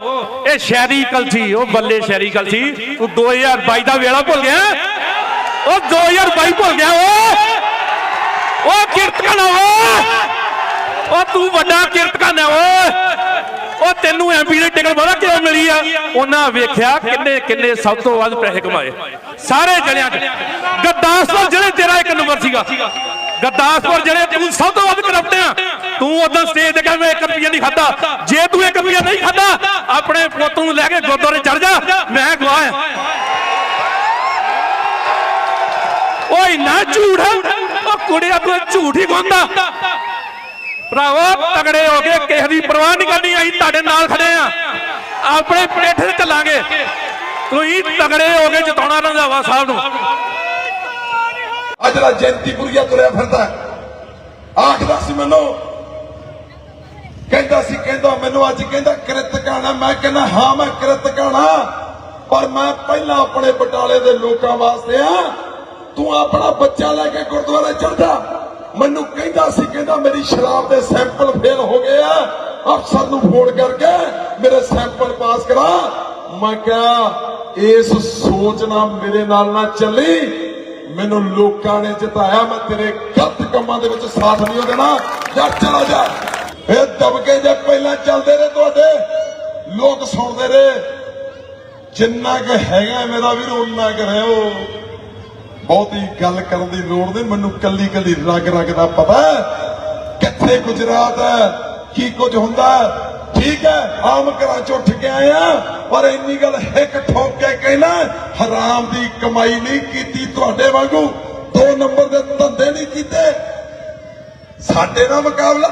ਇਹ ਸ਼ਹਿਰੀ ਕਲਸੀ ਉਹ ਬੱਲੇ ਸ਼ਹਿਰੀ ਕਲਸੀ ਤੂੰ 2022 ਦਾ ਵੇਲਾ ਭੁੱਲ ਗਿਆ। ਉਹ 2022 ਭੁੱਲ ਗਿਆ ਓ ਉਹ ਕੀਰਤਨ ਓ ਉਹ ਤੂੰ ਵੱਡਾ ਕੀਰਤਨ ਹੈ ਉਹ ਤੈਨੂੰ ਐਮਪੀ ਦੀ ਟਿਕਟ ਪਤਾ ਕਿਉਂ ਮਿਲੀ ਆ? ਉਹਨਾਂ ਵੇਖਿਆ ਕਿੰਨੇ ਕਿੰਨੇ ਸਭ ਤੋਂ ਵੱਧ ਪੈਸੇ ਕਮਾਏ। ਸਾਰੇ ਜਣਿਆਂ 'ਚ। ਗਰਦਾਸਪੁਰ ਜਿਹੜੇ ਤੇਰਾ ਇੱਕ ਨੰਬਰ ਸੀਗਾ। ਗਰਦਾਸਪੁਰ ਜਿਹੜੇ ਤੂੰ ਸਭ ਤੋਂ ਵੱਧ ਕਰਪਟ ਤੂੰ ਉਦੋਂ ਸਟੇਜ ਤੇ ਕਹਿੰਦਾ ਇੱਕ ਰੁਪਿਆ ਨਹੀਂ ਖਾਦਾ ਜੇ ਤੂੰ ਇੱਕ ਰੁਪਿਆ ਨਹੀਂ ਖਾਦਾ ਆਪਣੇ ਪੁੱਤ ਨੂੰ ਲੈ ਕੇ ਗੁਰਦੁਆਰੇ ਚੜ ਜਾ, ਮੈਂ ਗਵਾਹ ਆ ਓਏ ਨਾ ਝੂਠ, ਉਹ ਕੁੜਿਆ ਤੂੰ ਝੂਠ ਹੀ ਗਾਉਂਦਾ ਭਰਾਵੋ, ਤਗੜੇ ਹੋ ਕੇ ਕਿਸੇ ਦੀ ਪਰਵਾਹ ਨਹੀਂ ਕਰਨੀ, ਅਸੀਂ ਤੁਹਾਡੇ ਨਾਲ ਖੜੇ ਆ ਆਪਣੇ ਪਿੱਠ ਤੇ ਚੱਲਾਂਗੇ। ਤੁਸੀਂ ਤਗੜੇ ਹੋ ਕੇ ਜਿਤਾਉਣਾ ਰੰਧਾਵਾ ਸਾਹਿਬ ਨੂੰ। ਅੱਜ ਜਿਹੜਾ ਜੈਂਤੀਪੁਰੀਆ ਤੁਰਿਆ ਫਿਰਦਾ। ਆਖਦਾ ਸੀ ਮੈਨੂੰ ਕਹਿੰਦਾ ਸੀ, ਕਹਿੰਦਾ, ਮੈਨੂੰ ਅੱਜ ਕਹਿੰਦਾ ਕਿਰਤ ਮੈਂ ਕਹਿੰਦਾ, ਹਾਂ, ਮੈਂ ਕਿਰਤ ਪਰ ਮੈਂ ਪਹਿਲਾਂ ਆਪਣੇ ਬਟਾਲੇ ਦੇ ਲੋਕਾਂ ਵਾਸਤੇ ਆ, ਤੂੰ ਆਪਣਾ ਬੱਚਾ ਲੈ ਕੇ ਗੁਰਦੁਆਰੇ ਚੜ ਮੈਨੂੰ ਕਹਿੰਦਾ ਸੀ, ਕਹਿੰਦਾ, ਮੇਰੀ ਸ਼ਰਾਬ ਦੇ ਸੈਂਪਲ ਫੇਲ ਹੋ ਗਏ ਆ। ਅਫਸਰ ਨੂੰ ਫੋਨ ਕਰਕੇ ਮੇਰੇ ਸੈਂਪਲ ਪਾਸ ਕਰਾ। ਮੈਂ ਕਿਹਾ, ਇਸ ਸੋਚ ਨਾਲ ਮੇਰੇ ਨਾਲ ਨਾ ਚੱਲੀ। ਮੈਨੂੰ ਲੋਕਾਂ ਨੇ ਜਿਤਾਇਆ। ਮੈਂ ਤੇਰੇ ਗਲਤ ਕੰਮਾਂ ਦੇ ਵਿੱਚ ਸਾਥ ਨਹੀਂ ਦੇਣਾ। ਜਾ, ਚਲਾ ਜਾ। ਇਹ ਦਬਕੇ ਜੇ ਪਹਿਲਾਂ ਚੱਲਦੇ ਰਹੇ ਤੁਹਾਡੇ, ਲੋਕ ਸੁਣਦੇ ਰਹੇ। ਜਿੰਨਾ ਕੁ ਹੈਗਾ ਮੇਰਾ ਵੀਰ ਉਨਾ ਕੁ ਰਹਿਓ। ਬਹੁਤੀ ਗੱਲ ਕਰਨ ਦੀ ਲੋੜ ਨਹੀਂ, ਮੈਨੂੰ ਕੱਲੀ ਕੱਲੀ ਰਗ ਰਗ ਦਾ ਪਤਾ ਕਿੱਥੇ ਗੁਜਰਾਤ ਹੈ, ਕੀ ਕੁਝ ਹੁੰਦਾ ਠੀਕ ਹੈ, ਆਮ ਘਰਾਂ ਚ ਉੱਠ ਕੇ ਆਏ ਆ ਪਰ ਇੰਨੀ ਗੱਲ ਇੱਕ ਠੋਕ ਕੇ ਕਹਿਣਾ ਹਰਾਮ ਦੀ ਕਮਾਈ ਨਹੀਂ ਕੀਤੀ ਤੁਹਾਡੇ ਵਾਂਗੂ। ਦੋ ਨੰਬਰ ਦੇ ਧੰਦੇ ਨਹੀਂ ਕੀਤੇ। ਸਾਡੇ ਨਾਲ ਮੁਕਾਬਲਾ